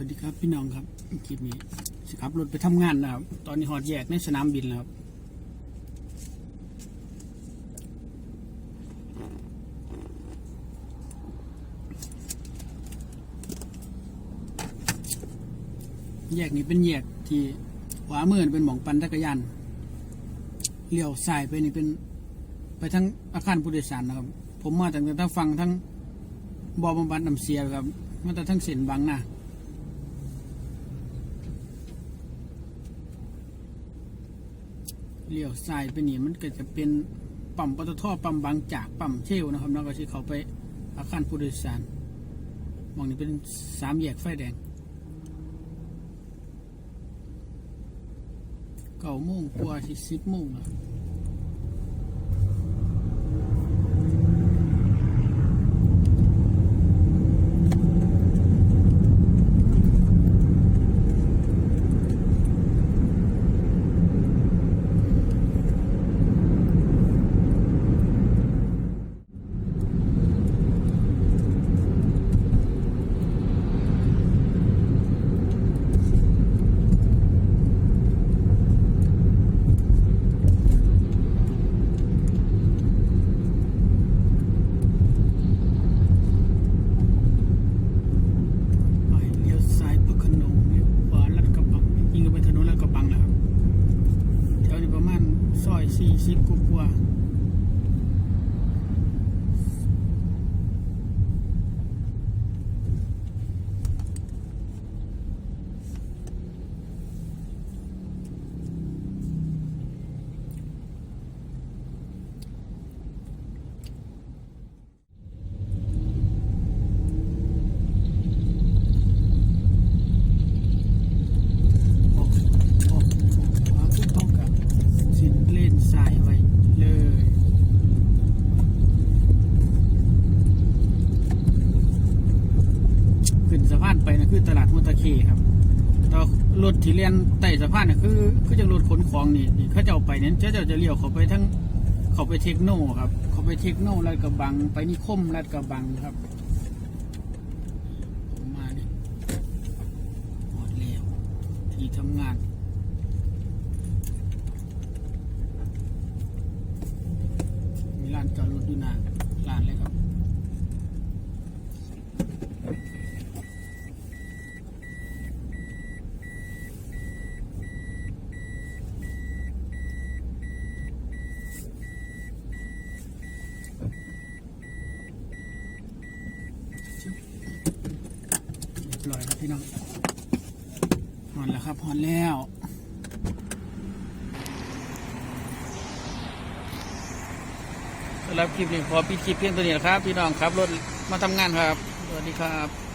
วัสดีครับพี่น้องครับคลิปนี้สิขับรถไปทำงานนะครับ ตอนนี้หอดแยกในสนามบินแล้วครับแยกนี้เป็นแยกที่ขวามือเป็นหมองปันจักรยานเลี้ยวซ้ายไปนี่เป็น ไปทั้งอาคารผู้โดยสารนะครับ ผมมาตั้งแต่ทั้งฟังทั้งบอบำบัดน้ำเสียครับมาแต่ทั้งเส้นบางน้า เลี้ยวซ้ายไปนี่มันก็จะเป็นปั๊มปตทปั๊มบางจากปั๊มเชลนะครับแล้วก็ที่เขาไปอาคารผู้โดยสารมองนี่เป็นสามแยกไฟแดงเก้าโมงกว่าที่สิบโมงนะวไปเลี้ยวซ้ายพระโขนงเลี้ยวขวาลัดกระบังยิงกันไปถนนลัดกระบังแล้วครับแถวนี้ประมาณซอย สี่สิบกว่าๆ ออกออกขวาขึ้นเข้ากับสินเล่นสายไว้เลย ขึ้นสะพานไปนะ คือตลาดมุตะเคครับต่อรถที่เลียนไต่สะพานน่ะคือ คือจังรถขนของนี่นี่เขาจะเอาไปเน้นเจ้าจ้าจะเลี้ยวเขาไปทั้งเขาไปเทคโนครับ เขาไปเทคโนลาดกระบัง ไปนิคมลาดกระบังครับผมมานี่หมดแล้วที่ทำงานมีร้านจอดรถอยู่หน้าร้านเลยครับ ร้อยครับพี่น้องหอนแล้วครับหอนแล้วสำหรับคลิปนี้ขอปิดคลิปเพียงตัวนี้นะครับ พี่น้องครับรถมาทำงานครับ สวัสดีครับ